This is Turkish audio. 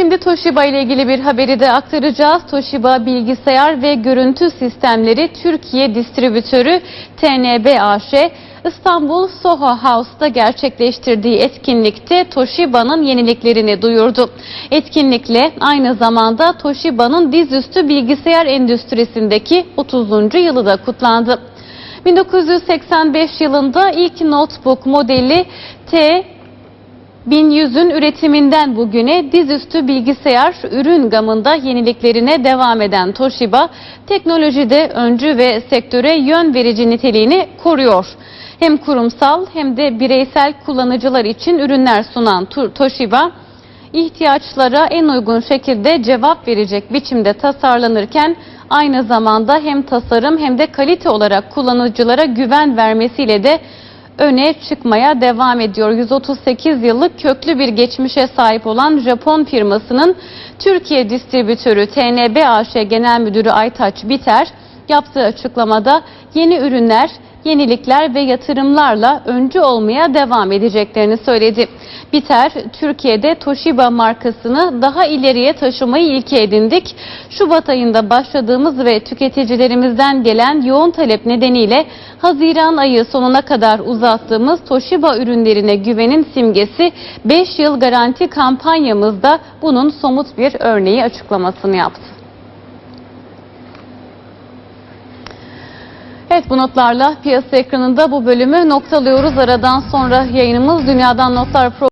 Şimdi Toshiba ile ilgili bir haberi de aktaracağız. Toshiba bilgisayar ve görüntü sistemleri Türkiye distribütörü TNB AŞ İstanbul Soho House'da gerçekleştirdiği etkinlikte Toshiba'nın yeniliklerini duyurdu. Etkinlikle aynı zamanda Toshiba'nın dizüstü bilgisayar endüstrisindeki 30. yılı da kutlandı. 1985 yılında ilk notebook modeli T 1100'ün üretiminden bugüne dizüstü bilgisayar ürün gamında yeniliklerine devam eden Toshiba, teknolojide öncü ve sektöre yön verici niteliğini koruyor. Hem kurumsal hem de bireysel kullanıcılar için ürünler sunan Toshiba, ihtiyaçlara en uygun şekilde cevap verecek biçimde tasarlanırken aynı zamanda hem tasarım hem de kalite olarak kullanıcılara güven vermesiyle de öne çıkmaya devam ediyor. 138 yıllık köklü bir geçmişe sahip olan Japon firmasının Türkiye distribütörü TNB AŞ Genel Müdürü Aytaç Biter yaptığı açıklamada yeni ürünler, yenilikler ve yatırımlarla öncü olmaya devam edeceklerini söyledi. Biter, Türkiye'de Toshiba markasını daha ileriye taşımayı ilke edindik. Şubat ayında başladığımız ve tüketicilerimizden gelen yoğun talep nedeniyle Haziran ayı sonuna kadar uzattığımız Toshiba ürünlerine güvenin simgesi 5 yıl garanti kampanyamızda bunun somut bir örneği açıklamasını yaptı. Evet bu notlarla piyasa ekranında bu bölümü noktalıyoruz. Aradan sonra yayınımız Dünyadan Notlar programı.